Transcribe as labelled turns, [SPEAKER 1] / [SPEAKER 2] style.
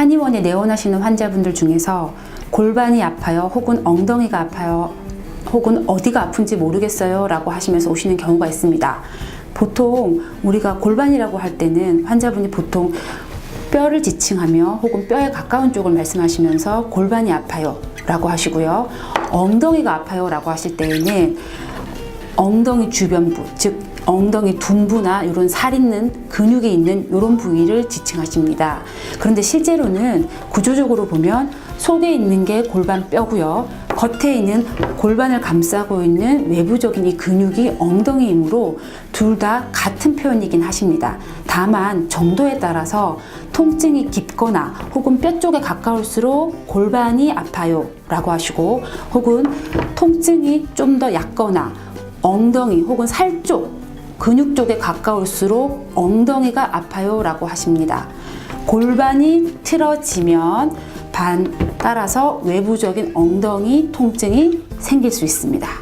[SPEAKER 1] 한의원에 내원하시는 환자분들 중에서 골반이 아파요, 혹은 엉덩이가 아파요, 혹은 어디가 아픈지 모르겠어요 라고 하시면서 오시는 경우가 있습니다. 보통 우리가 골반이라고 할 때는 환자분이 보통 뼈를 지칭하며 혹은 뼈에 가까운 쪽을 말씀하시면서 골반이 아파요 라고 하시고요. 엉덩이가 아파요 라고 하실 때에는 엉덩이 주변부, 즉 엉덩이 둔부나 이런 살 있는 근육이 있는 이런 부위를 지칭하십니다. 그런데 실제로는 구조적으로 보면 속에 있는 게 골반 뼈고요. 겉에 있는 골반을 감싸고 있는 외부적인 이 근육이 엉덩이이므로 둘 다 같은 표현이긴 하십니다. 다만 정도에 따라서 통증이 깊거나 혹은 뼈 쪽에 가까울수록 골반이 아파요 라고 하시고 혹은 통증이 좀 더 얕거나 엉덩이 혹은 살 쪽, 근육 쪽에 가까울수록 엉덩이가 아파요 라고 하십니다. 골반이 틀어지면 반 따라서 외부적인 엉덩이 통증이 생길 수 있습니다.